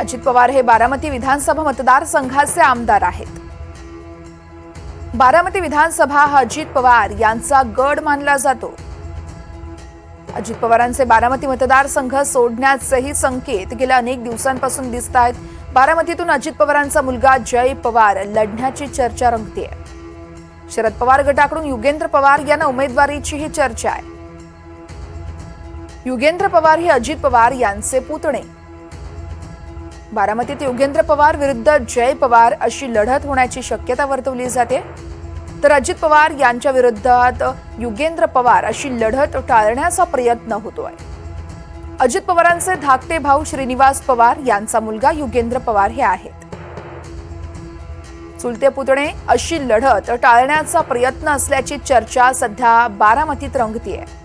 अजित पवार हे बारामती विधानसभा मतदारसंघाचे आमदार आहेत. बारामती विधानसभा हा अजित पवार यांचा गड मानला जातो. अजित पवारांचे बारामती मतदारसंघ सोडण्याचेही संकेत गेल्या अनेक दिवसांपासून दिसत आहेत. बारामतीतून अजित पवारांचा मुलगा जय पवार लढण्याची चर्चा रंगतेय. शरद पवार गटाकडून युगेंद्र पवार यांना उमेदवारीचीही चर्चा आहे. युगेंद्र पवार हे अजित पवार यांचे पुतणे. बारामतीत युगेंद्र पवार विरुद्ध जय पवार अशी लढत होण्याची शक्यता वर्तवली जाते. तर अजित पवार यांच्या विरोधात युगेंद्र पवार अशी लढत टाळण्याचा प्रयत्न होतोय. अजित पवारांचे धाकटे भाऊ श्रीनिवास पवार यांचा मुलगा युगेंद्र पवार हे आहेत. चुलते पुतणे अशी लढत टाळण्याचा प्रयत्न असल्याची चर्चा सध्या बारामतीत रंगतीये.